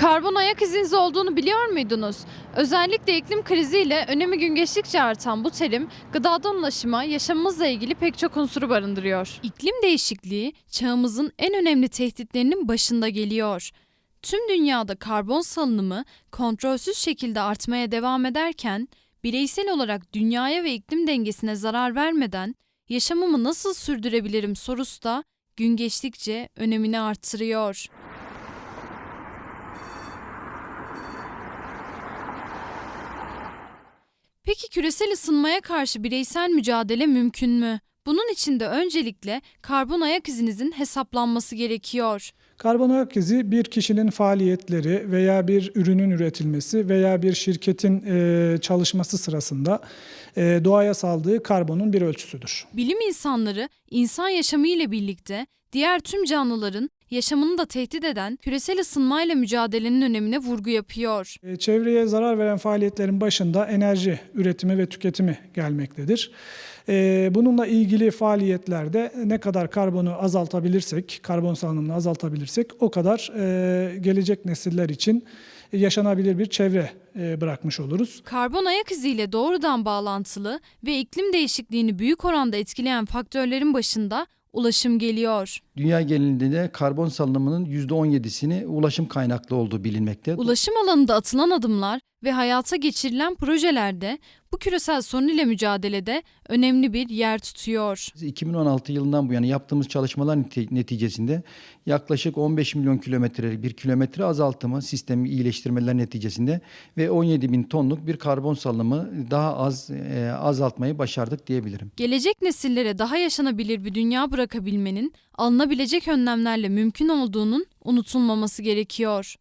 Karbon ayak iziniz olduğunu biliyor muydunuz? Özellikle iklim kriziyle önemi gün geçtikçe artan bu terim gıdadan ulaşıma, yaşamımızla ilgili pek çok unsuru barındırıyor. İklim değişikliği çağımızın en önemli tehditlerinin başında geliyor. Tüm dünyada karbon salınımı kontrolsüz şekilde artmaya devam ederken bireysel olarak dünyaya ve iklim dengesine zarar vermeden yaşamımı nasıl sürdürebilirim sorusu da gün geçtikçe önemini artırıyor. Peki küresel ısınmaya karşı bireysel mücadele mümkün mü? Bunun için de öncelikle karbon ayak izinizin hesaplanması gerekiyor. Karbon ayak izi bir kişinin faaliyetleri veya bir ürünün üretilmesi veya bir şirketin çalışması sırasında doğaya saldığı karbonun bir ölçüsüdür. Bilim insanları insan yaşamı ile birlikte diğer tüm canlıların yaşamını da tehdit eden küresel ısınmayla mücadelenin önemine vurgu yapıyor. E, Çevreye zarar veren faaliyetlerin başında enerji üretimi ve tüketimi gelmektedir. E, Bununla ilgili faaliyetlerde ne kadar karbonu azaltabilirsek, karbon salınımını azaltabilirsek o kadar e, gelecek nesiller için yaşanabilir bir çevre bırakmış oluruz. Karbon ayak iziyle doğrudan bağlantılı ve iklim değişikliğini büyük oranda etkileyen faktörlerin başında ulaşım geliyor. Dünya genelinde de karbon salınımının %17'sini ulaşım kaynaklı olduğu bilinmekte. Ulaşım alanında atılan adımlar ve hayata geçirilen projelerde bu küresel sorun ile mücadelede önemli bir yer tutuyor. 2016 yılından bu yana yaptığımız çalışmalar neti- neticesinde yaklaşık 15 milyon kilometrelik bir kilometre azaltımı sistemi iyileştirmeler neticesinde ve 17 bin tonluk bir karbon salınımı daha az e, azaltmayı başardık diyebilirim. Gelecek nesillere daha yaşanabilir bir dünya bırakabilmenin alınabilecek önlemlerle mümkün olduğunun unutulmaması gerekiyor.